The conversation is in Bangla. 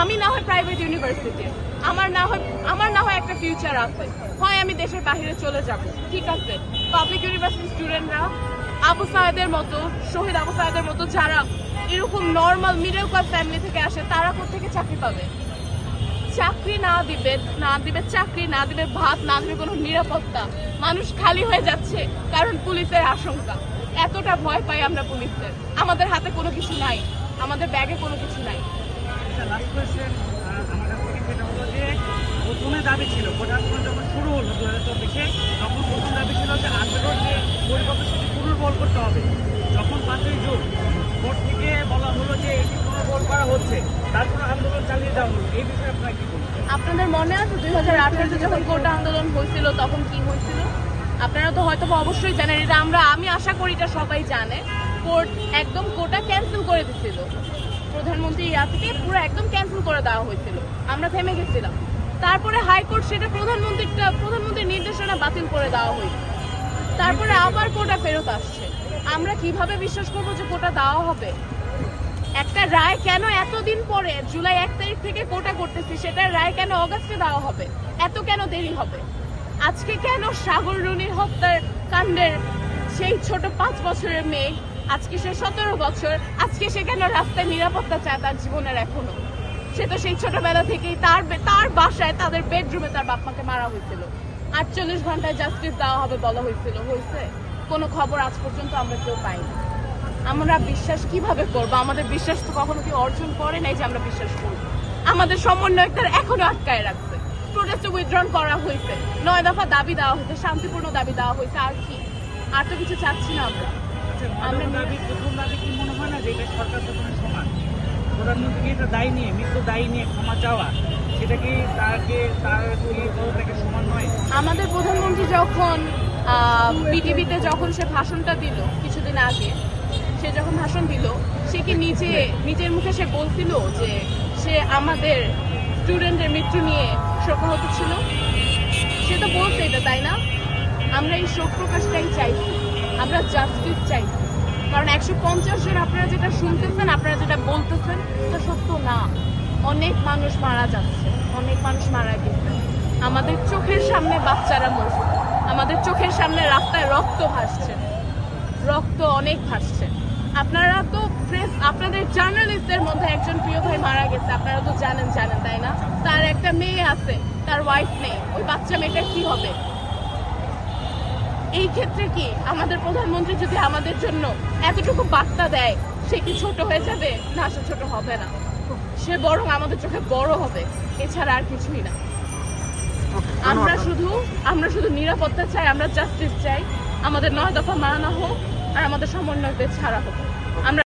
আমি না হয় প্রাইভেট ইউনিভার্সিটি আমার না হয় আমার না হয় একটা ফিউচার আছে। হয় আমি দেশের বাইরে চলে যাব। ঠিক আছে? পাবলিক ইউনিভার্সিটি স্টুডেন্টরা আবু সাহেদের মতো, শহীদ আবু সাহেদের মতো, যারা এরকম নর্মাল মিডল ক্লাস ফ্যামিলি থেকে আসে, তারা থেকে চাকরি পাবে? চাকরি না দিবে না দিবে চাকরি, না দিবে ভাত, না দিবে কোনো নিরাপত্তা। মানুষ খালি হয়ে যাচ্ছে কারণ পুলিশের আশঙ্কা। এতটা ভয় পাই আমরা পুলিশের আমাদের হাতে কোনো কিছু নাই। আমাদের ব্যাগে কোনো কিছু নাই। লাস্ট কোয়েশ্চেন আমার কাছ থেকে সেটা হলো যে, প্রথমে দাবি ছিল ভোট যখন শুরু হলো দু হাজার চব্বিশে, তখন প্রথম দাবি ছিল যে আন্দোলন যে পরিকল্পনা সেটি পুনর্বল করতে হবে। যখন পাঁচই জুন ভোট থেকে বলা হলো যে এটি পুনর্বল করা হচ্ছে, তারপর আন্দোলন চালিয়ে যাওয়া হলো, এই বিষয়ে আপনারা কি আপনাদের মনে আছে দুই হাজার আঠারোতে যখন কোটা আন্দোলন হয়েছিল, তখন কি হয়েছিল? আপনারা তো হয়তো অবশ্যই জানেন, এটা আমরা, আমি আশা করি এটা সবাই জানে, কোর্ট একদম কোটা ক্যান্সেল করে দিছিল। প্রধানমন্ত্রী ইয়া থেকে পুরো একদম ক্যান্সেল করে দেওয়া হয়েছিল। আমরা থেমে গেছিলাম। তারপরে হাইকোর্ট সেটা প্রধানমন্ত্রীটা প্রধানমন্ত্রীর নির্দেশনা বাতিল করে দেওয়া হয়েছে। তারপরে আবার কোটা ফেরত আসছে। আমরা কীভাবে বিশ্বাস করব যে কোটা দেওয়া হবে? একটা রায় কেন এতদিন পরে জুলাই এক তারিখ থেকে কোটা করতেছি সেটার রায় কেন অগাস্টে দেওয়া হবে? এত কেন দেরি হবে? আজকে কেন সাগর রুনির হত্যার কাণ্ডের সেই ছোট পাঁচ বছরের মেয়ে আজকে সে সতেরো বছর, আজকে সে কেন রাস্তায় নিরাপত্তা চায় তার জীবনের এখনও? সে তো সেই ছোটবেলা থেকেই তার তার বাসায় তাদের বেডরুমে তার বাপ মাকে মারা হয়েছিল। আটচল্লিশ ঘন্টায় জাস্টিস দেওয়া হবে বলা হয়েছিল, হয়েছে? কোনো খবর আজ পর্যন্ত আমরা কেউ পাইনি। আমরা বিশ্বাস কীভাবে করব? আমাদের বিশ্বাস তো কখনো কি অর্জন করে নাই যে আমরা বিশ্বাস করব। আমাদের সমন্বয় সমন্বয়কদের এখনও আটকায় রাখছে। প্রোটেস্ট উইথড্রন করা হয়েছে। নয় দফা দাবি দেওয়া হয়েছে, শান্তিপূর্ণ দাবি দেওয়া হয়েছে, আর কি? আর তো কিছু চাচ্ছি না আমরা। মনে হয় না যে এটা সরকার প্রথমে সমান? দায়ী নিয়ে, মৃত্যু দায়ী নিয়ে সেটা কি তাকে সমান নয়? আমাদের প্রধানমন্ত্রী যখন বিটিভিতে যখন সে ভাষণটা দিল কিছুদিন আগে, সে যখন ভাষণ দিল, সে কি নিজে, নিজের মুখে সে বলছিল যে সে আমাদের স্টুডেন্টের মৃত্যু নিয়ে শোকাহত ছিল? সে তো বলছে এটা, তাই না? আমরা এই শোক প্রকাশটাই চাইছি আমরা জাস্টিস চাই। কারণ একশো পঞ্চাশ জন আপনারা যেটা শুনতেছেন, আপনারা যেটা বলতেছেন, এটা সত্য না। অনেক মানুষ মারা যাচ্ছে, অনেক মানুষ মারা গেছে। আমাদের চোখের সামনে বাচ্চারা মরছে। আমাদের চোখের সামনে রাস্তায় রক্ত ভাসছে। রক্ত অনেক ভাসছে। আপনারা তো প্রেস আপনাদের জার্নালিস্টদের মধ্যে একজন প্রিয় ভাই মারা গেছে। আপনারা তো জানেন জানেন, তাই না? তার একটা মেয়ে আছে, তার ওয়াইফ নেই। ওই বাচ্চা মেয়েটার কি হবে? এই ক্ষেত্রে কি আমাদের প্রধানমন্ত্রী যদি আমাদের জন্য এতটুকু বার্তা দেয়, সে কি ছোট হয়ে যাবে? না, সে ছোট হবে না। সে বরং আমাদের চোখে বড় হবে। এছাড়া আর কিছুই না। আমরা শুধু আমরা শুধু নিরাপত্তা চাই, আমরা জাস্টিস চাই। আমাদের নয় দফা মানানো হোক আর আমাদের সমন্বয়কদের ছাড়া হোক। আমরা